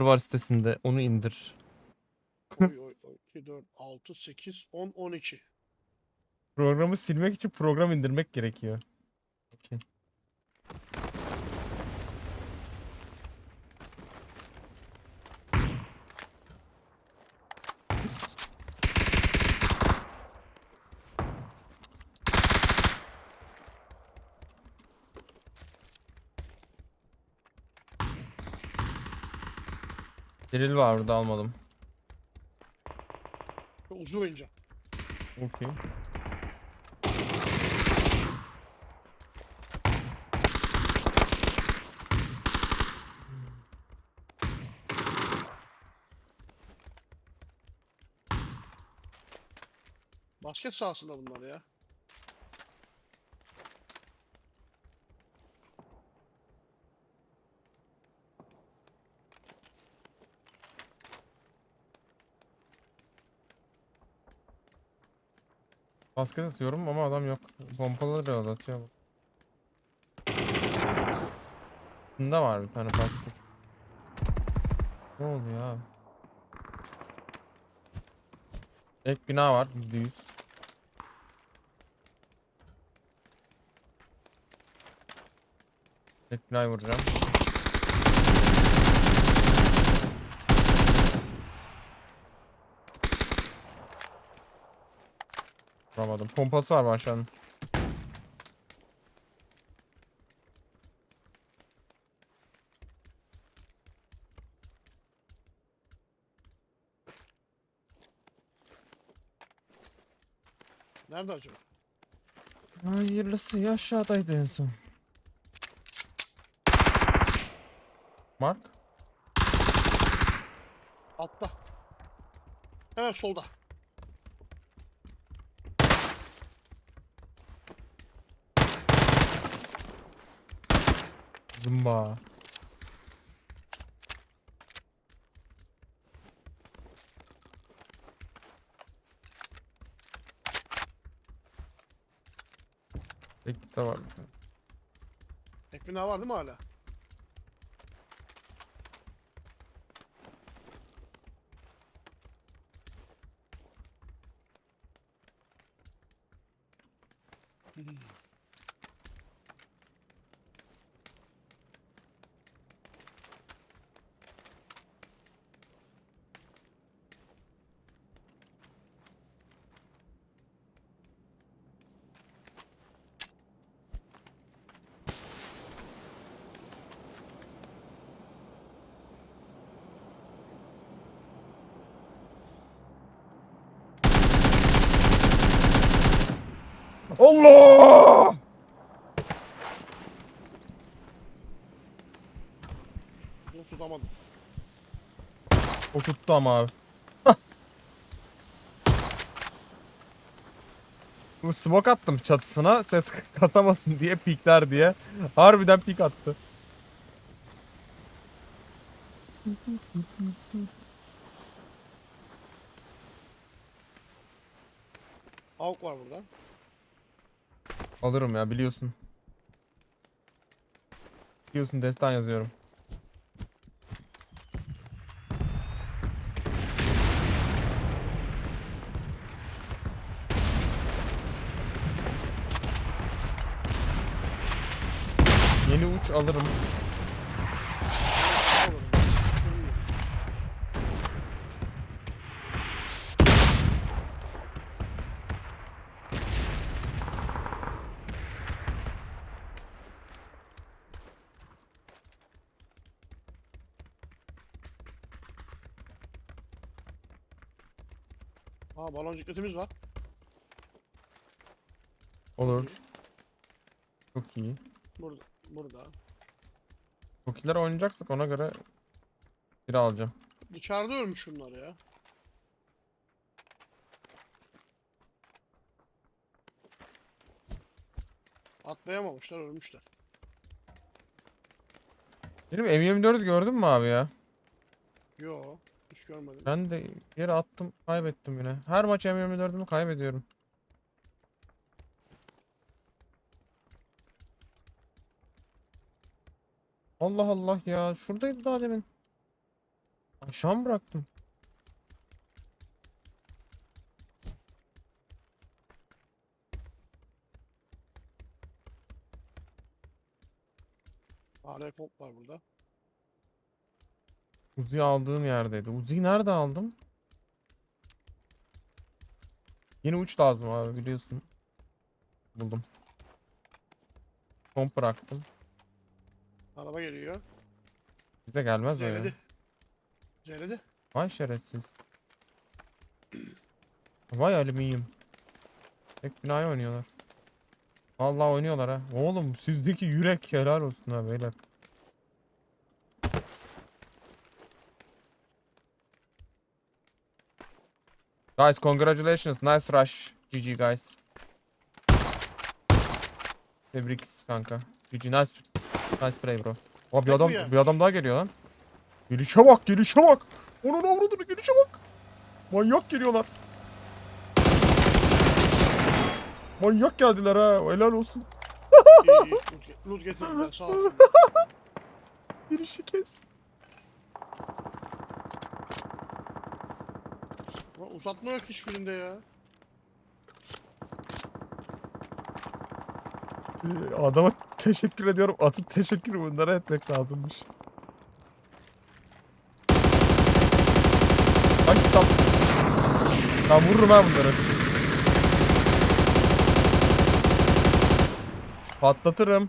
var sitesinde. Onu indir. Oy oy oy. 2, 4, 6, 8, 10, 12. Programı silmek için program indirmek gerekiyor. Okey. Delil var burada almadım. Uzun oynayacağım. Okey. Basket sahasında bunlar ya. Basket atıyorum ama adam yok. Pompaları da atıyor. bu. Bunda var bir tane basket. Ne oluyor abi? Ek bina var %100. Ek binayı vuracağım. Vuramadım. Pompası var aşağının. Nerede acaba? Hayırlısı aşağıdaydı en son. Mark. Altta. Hemen solda. Zımba. Tek de var. bir tane. Tek bina var değil mi hala? Allah! Bunu tutamadım. O tuttu ama abi. Bu smoke attım çatısına ses kasamasın diye pikler diye. Harbiden pik attı. Avuk var burada. Alırım ya biliyorsun. Biliyorsun destan yazıyorum. Yeni uç alırım. Alırım. Aa balon cikletimiz var. Olur. Çok iyi. Burada. Burada. Çok iyiler oynayacaksak ona göre biri alacağım. İçeride ölmüş şunlar ya. Atlayamamışlar ölmüşler. Benim M24'ü gördün mü abi ya? Yo hiç görmedim. Ben de yere attım kaybettim yine. Her maç M24'ümü kaybediyorum. Allah Allah ya. Şuradaydı daha demin. Aşağı mı bıraktım? AR pop var burada. Uzi'yi aldığım yerdeydi. Uzi'yi nerede aldım? Yeni uç lazım abi biliyorsun. Buldum. Komp bıraktım. Araba geliyor. Bize gelmez o ya. Zeyledi. Zeyledi. Vay şerefsiz. Vay alüminyum. Tek binaya oynuyorlar. Vallahi oynuyorlar ha. Oğlum sizdeki yürek helal olsun ha beyler. Guys congratulations nice rush. GG guys. Tebrik kanka. GG nice nice play bro. Aa bir adam ya? bir adam daha geliyor lan. Gelişe bak gelişe bak. Onun avradını gelişe bak. Manyak geliyorlar. Manyak geldiler ha. Helal olsun. İyi iyi. Loot getirdiler sağ olsun. Girişi kes. Ama uzatma yok hiçbirinde ya. Ee, Adama teşekkür ediyorum. Atın teşekkür bunlara etmek lazımmış. Ay tam. Ben vururum ha bunları. Patlatırım.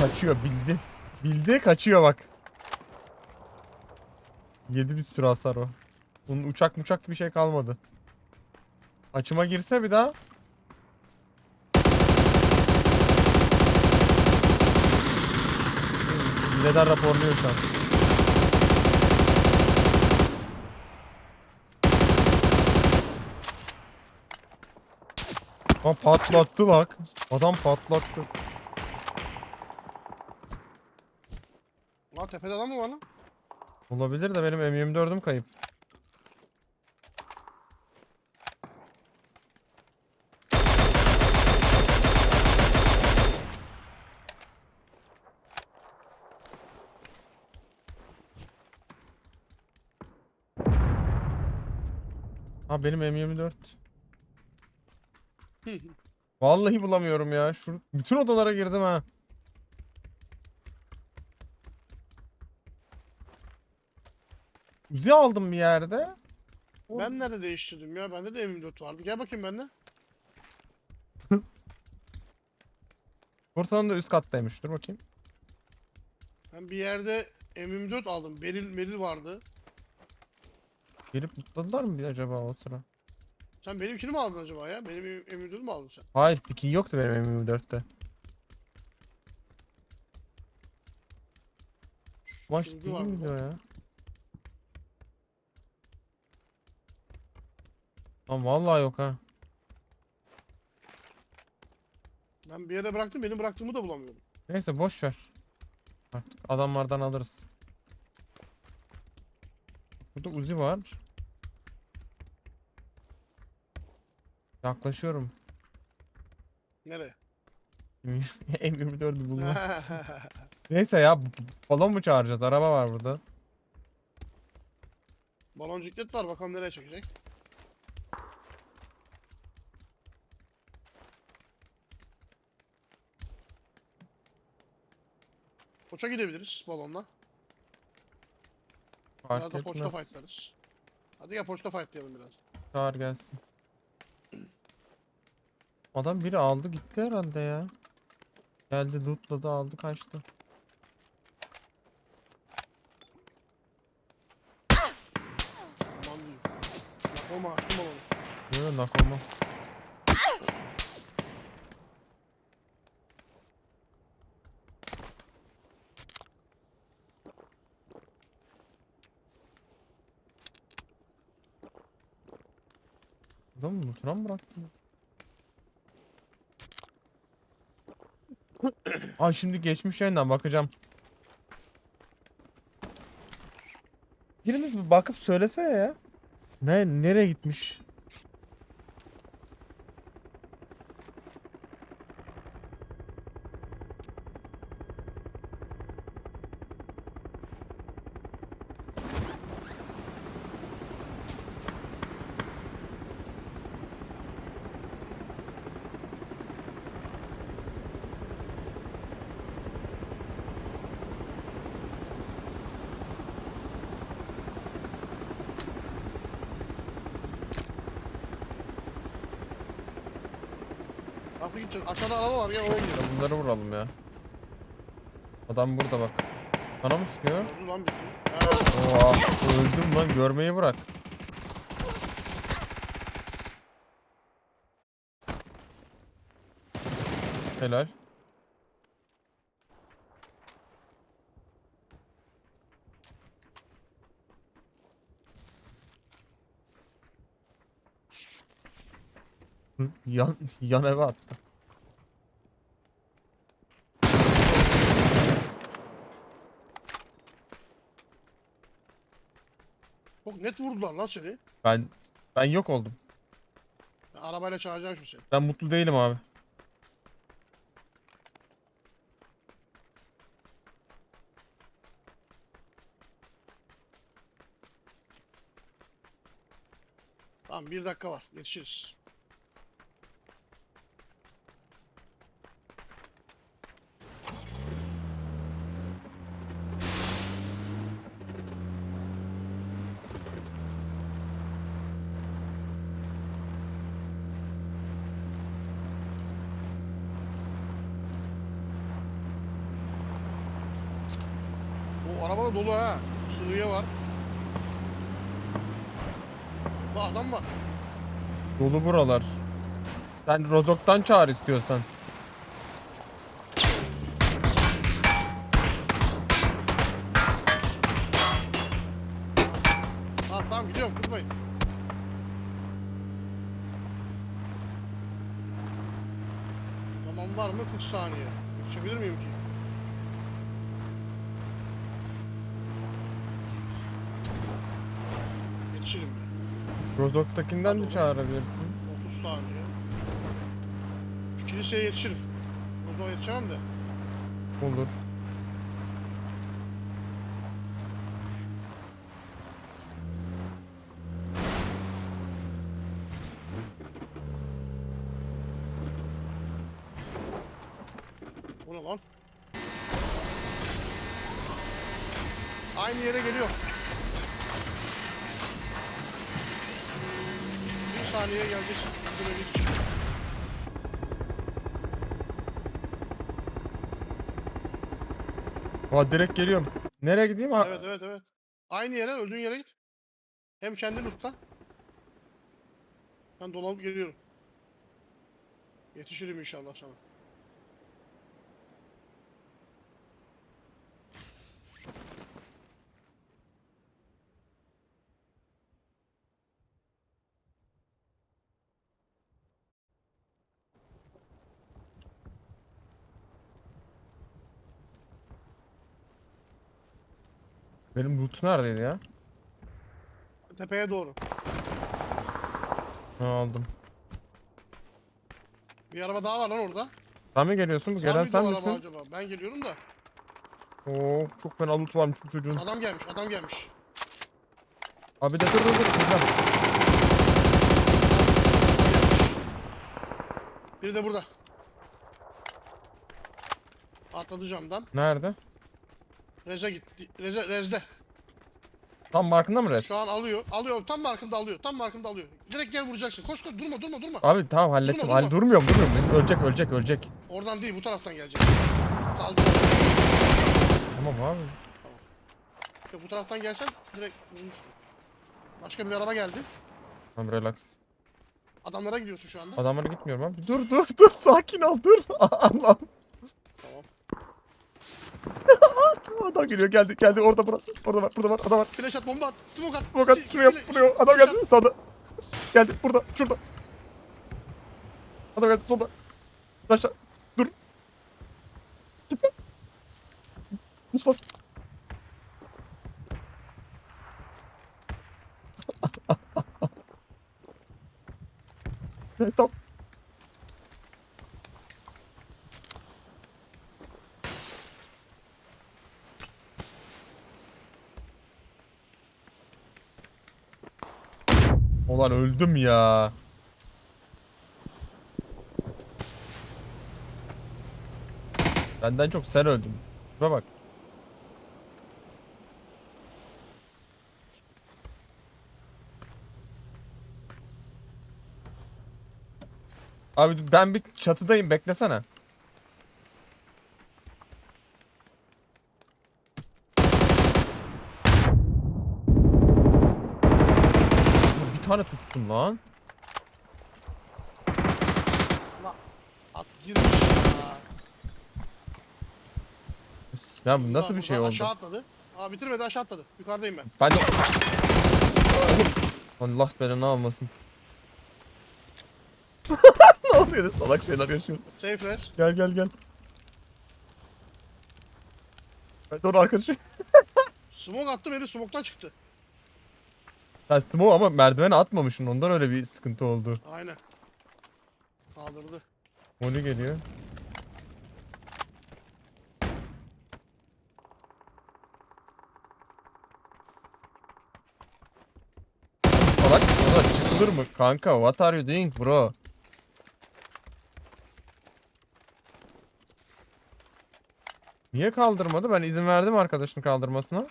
Kaçıyor bildi. Bildi kaçıyor bak. Yedi bir sürü hasar o. Bunun uçak muçak gibi şey kalmadı. Açıma girse bir daha Neden raporluyor şu an? Aa patlattı bak. Adam patlattı. Lan tepede adam mı var lan? Olabilir de benim M24'üm kayıp. Ha benim M24. Vallahi bulamıyorum ya. Şu bütün odalara girdim ha. Uzi aldım bir yerde. O- ben nerede değiştirdim ya? Bende de M24 vardı. Gel bakayım bende. Ortadan da üst kattaymış. Dur bakayım. Ben bir yerde M24 aldım. Beril Meril vardı. Gelip mutladılar mı bir acaba o sıra? Sen benimkini mi aldın acaba ya? Benim M24'ü mü aldın sen? Hayır skin yoktu benim M24'te. Maç Sürgü değil var miydi o burada. ya? Lan vallahi yok ha. Ben bir yere bıraktım. Benim bıraktığımı da bulamıyorum. Neyse boş ver. Artık adamlardan alırız. Burada Uzi var. Yaklaşıyorum. Nereye? M24'ü buldum. Neyse ya balon mu çağıracağız? Araba var burada. Baloncuklet var. Bakalım nereye çekecek. Koça gidebiliriz balonla. Fark Biraz da poçta etmez. fightlarız. Hadi gel poçta fightlayalım biraz. Çağır gelsin. Adam biri aldı gitti herhalde ya. Geldi lootladı aldı kaçtı. Aman diyeyim. Açtım. Böyle nakoma. Adam mı lootuna mı bıraktı? Aa şimdi geçmiş yayından bakacağım. Biriniz bir bakıp söylese ya. Ne nereye gitmiş? Nasıl gideceğiz? Aşağıda araba var gel oraya gidelim. Bunları vuralım ya. Adam burada bak. Bana mı sıkıyor? Gördü lan bizi. Evet. Oha öldüm lan görmeyi bırak. Helal. Hı, Yan, yan eve attı. Çok net vurdular lan seni. Ben ben yok oldum. Ben arabayla çağıracağım şimdi seni. Ben mutlu değilim abi. Tamam bir dakika var. Yetişiriz. O araba da dolu ha. Sığıya var. La adam var. Dolu buralar. Sen Rodok'tan çağır istiyorsan. Ha tamam gidiyorum kırmayın. Tamam var mı 40 saniye. Geçebilir miyim ki? Yetişirim ya. Rodok'takinden de çağırabilirsin. 30 saniye. Şu kiliseye yetişirim. Zaman yetişemem de. Olur. Saniye gelecek. Aa direkt geliyorum. Nereye gideyim? Ha- Evet evet evet. Aynı yere öldüğün yere git. Hem kendi lootla. Ben dolanıp geliyorum. Yetişirim inşallah sana. Benim loot neredeydi ya? Tepeye doğru. Ha, aldım. Bir araba daha var lan orada. Sen mi geliyorsun? Bu gelen sen misin? acaba? Ben geliyorum da. Oo çok fena loot varmış bu çocuğun. Adam gelmiş, adam gelmiş. Abi de dur dur dur. Gideceğim. Biri de burada. Atladı camdan. Nerede? Reze gitti. Reze, Rez'de. Tam markında mı res? Şu an alıyor. Alıyor. Tam markında alıyor. Tam markında alıyor. Direkt gel vuracaksın. Koş koş. Durma durma durma. Abi tamam hallettim. Durma, Hal durma. durmuyorum durmuyorum. Benim Ölecek ölecek ölecek. Oradan değil bu taraftan gelecek. Kaldı. Tamam abi. Ya bu taraftan gelsen direkt vurmuştum. Başka bir araba geldi. Tamam relax. Adamlara gidiyorsun şu anda. Adamlara gitmiyorum abi. Dur dur dur sakin ol dur. Allah. Adam geliyor geldi geldi orada burada. Orada var burada var adam var. Flash at bomba at. Smoke at. Bak at Si- şuraya vuruyor. Adam geldi sağda. Geldi burada şurada. Adam geldi solda. Aşağı. Dur. Gitme. Mustafa. Evet, Ulan öldüm ya. Benden çok sen öldün. Şuna bak. Abi ben bir çatıdayım beklesene. Bir tane tutsun lan. At girmiş ya. Ya bu nasıl bir şey oldu? Aşağı atladı. Aa bitirmedi aşağı atladı. Yukarıdayım ben. Ben de... Oğlum, Allah belanı almasın. ne oluyor? Salak şeyler yaşıyor. Safe res. Gel gel gel. Ben de onun arkadaşı. Smoke attım herif smoke'tan çıktı. Sen smoke ama merdivene atmamışsın. Ondan öyle bir sıkıntı oldu. Aynen. Kaldırdı. Molly geliyor. Salak ona çıkılır mı? Kanka what are you doing bro? Niye kaldırmadı? Ben izin verdim arkadaşın kaldırmasına.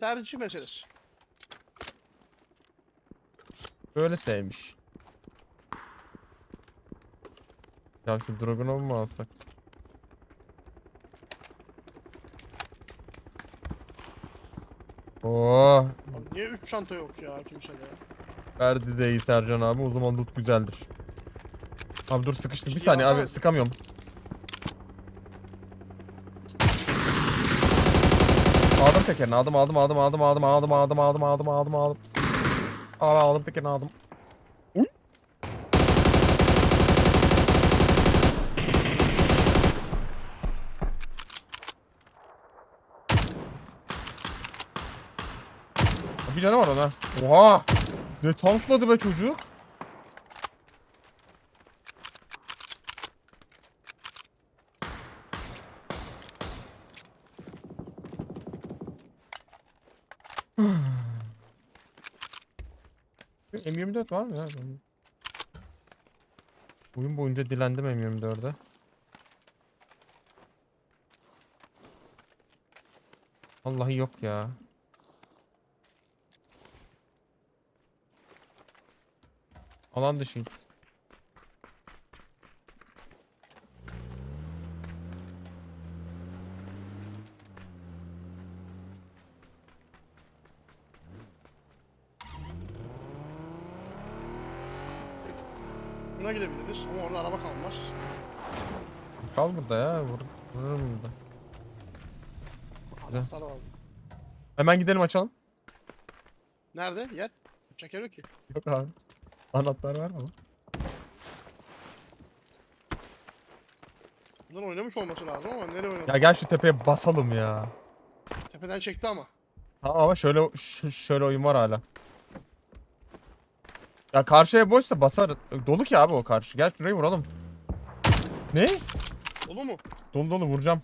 Tercih meselesi. Böyle sevmiş. Ya şu Dragunov mu alsak? Oh, Abi niye 3 çanta yok ya kimsede? verdi de iyi Sercan abi. O zaman loot güzeldir. Abi dur sıkıştım. Bir saniye abi sıkamıyorum. Aldım tekerini aldım aldım aldım aldım aldım aldım aldım aldım aldım aldım Abi aldım tekerini aldım. Bir canı var ona. Oha! Ne tankladı be çocuk? M24 var mı ya? Oyun boyunca dilendim M24'e. Vallahi yok ya. Alan dışıyız. Buna gidebiliriz ama orada araba kalmaz. Kal burada ya. Vur, vururum burada. Güzel. Anahtar var. Hemen gidelim açalım. Nerede? Yer. Çeker yok ki. Yok abi. Anahtar var mı? Bundan oynamış olması lazım ama nereye oynadı? Ya gel şu tepeye basalım ya. Tepeden çekti ama. Tamam ama şöyle ş- şöyle oyun var hala. Ya karşıya boşsa basar. Dolu ki abi o karşı. Gel şurayı vuralım. Ne? Dolu mu? Dolu dolu vuracağım.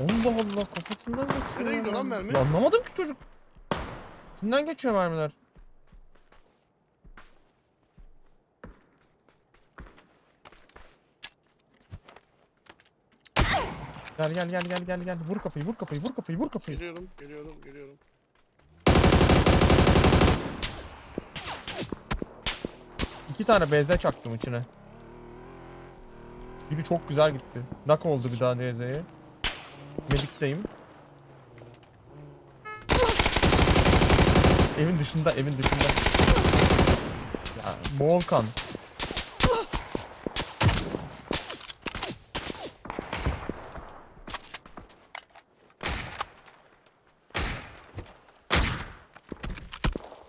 Allah Allah kafasından geçiyor. Nereye gidiyor lan mermi? Ya Anlamadım ki çocuk. Kimden geçiyor mermiler? Gel gel gel gel gel gel vur kafayı vur kafayı vur kafayı vur kafayı. Geliyorum, geliyorum, geliyorum. İki tane bezde çaktım içine. Biri çok güzel gitti. Nak oldu bir daha DZ'ye. Medik'teyim. Evin dışında, evin dışında. Ya Moğol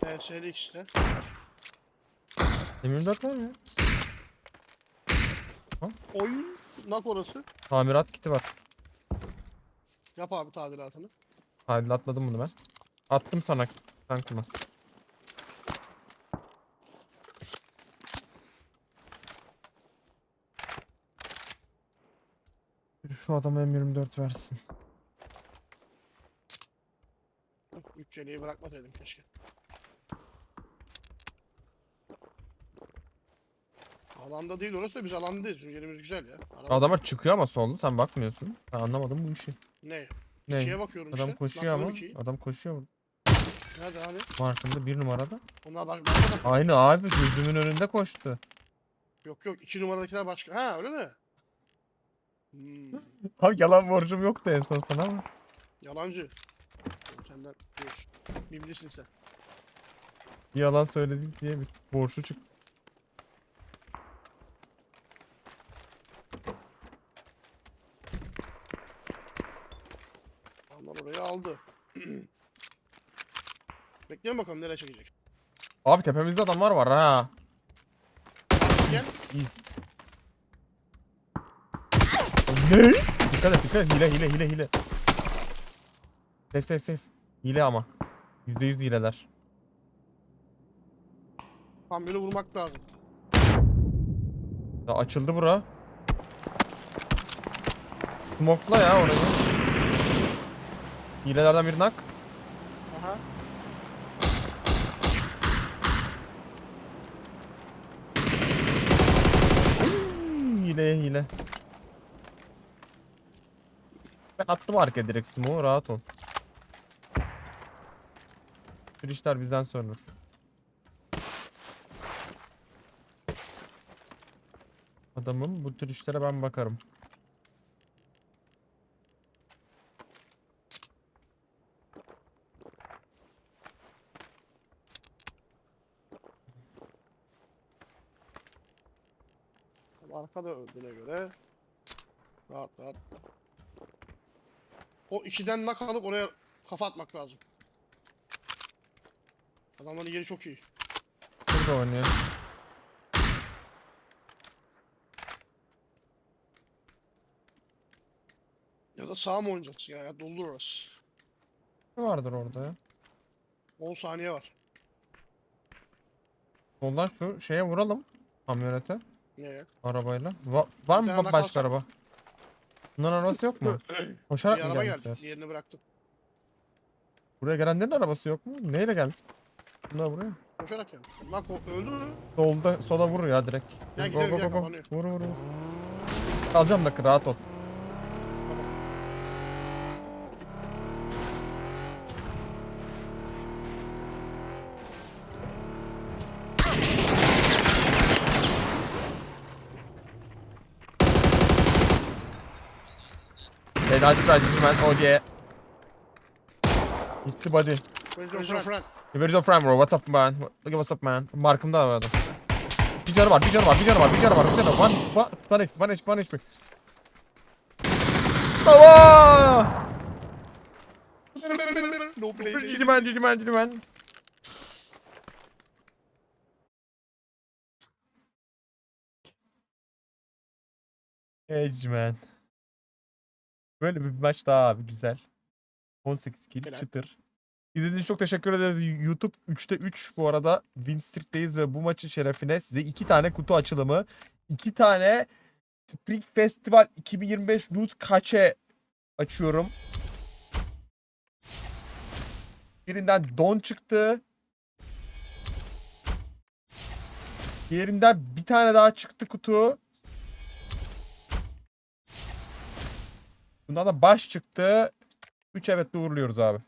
TS'li işte. M24 var mı? Oyun. Nak orası. Tamirat kiti var. Yap abi tadilatını. Hadi atladım bunu ben. Attım sana tankıma. Şu adama M24 versin. 3 yeleği bırakmasaydım keşke. Alanda değil orası da biz alandayız. Çünkü yerimiz güzel ya. Araba- Adamlar çıkıyor ama solda sen bakmıyorsun. Ben anlamadım bu işi. Ne? Ne? İkiye bakıyorum Adam işte. koşuyor ama. Bakıyorum ikiyi. Adam koşuyor. Nerede hani? Markında bir numarada. Onlar bak. bak- bak. Aynı abi gözümün önünde koştu. Yok yok. iki numaradakiler başka. Ha öyle mi? Hmm, Abi yalan borcum yoktu en son sana ama. yalancı. Senden diyorsun. Mimlisin sen. Bir yalan söyledik diye bir borçlu çıktı. Allah orayı aldı. Bekleyin bakalım nereye çekecek. Abi tepemizde adamlar var ha. Gel. Ne? Dikkat et dikkat et hile hile hile hile. Safe safe safe. Hile ama. %100 hileler. Tam böyle vurmak lazım. Ya açıldı bura. Smokla ya orayı. Hilelerden bir nak. Aha. Hileye hile. Ben attım arkaya direkt smoke'u rahat ol. Bir işler bizden sonra. Adamım bu tür işlere ben bakarım. Tam Arkada öldüğüne göre. Rahat rahat. O ikiden nak alıp oraya kafa atmak lazım. Adamların yeri çok iyi. Burada oynuyor. Ya da sağa mı oynayacaksın ya? ya doldur orası. Ne vardır orada ya? 10 saniye var. Soldan şu şeye vuralım. Kamyonete. Ne ya? Arabayla. Va- var mı tane başka kalsa- araba? Bunların arabası yok mu? Koşarak Bir mı araba gelmişler? geldi. Diğerini bıraktım. Buraya gelenlerin arabası yok mu? Neyle gelmiş? Bunlar buraya. Koşarak geldi. Lan ko- öldü mü? Solda sola vur ya direkt. Ya gidelim, ya kapanıyor. Vur vur vur. Alacağım dakika rahat ol. Hey hadi hadi hemen oh yeah. Gitti body. Where's your friend? Where's your friend bro? What's up man? Look at what's up man. Markımda var adam. Bir canı var, bir canı var, bir canı var, bir canı var, bir canı var. One, one, one HP, one HP, one HP. Tamam. no play. Cici man, cici man, Böyle bir maç daha abi güzel. 18 kill Helal. çıtır. İzlediğiniz için çok teşekkür ederiz. YouTube 3'te 3 bu arada win streak'teyiz ve bu maçın şerefine size 2 tane kutu açılımı, 2 tane Spring Festival 2025 Loot Kaçe açıyorum. Birinden don çıktı. Diğerinden bir tane daha çıktı kutu. Bundan da baş çıktı. 3 evet uğurluyoruz abi.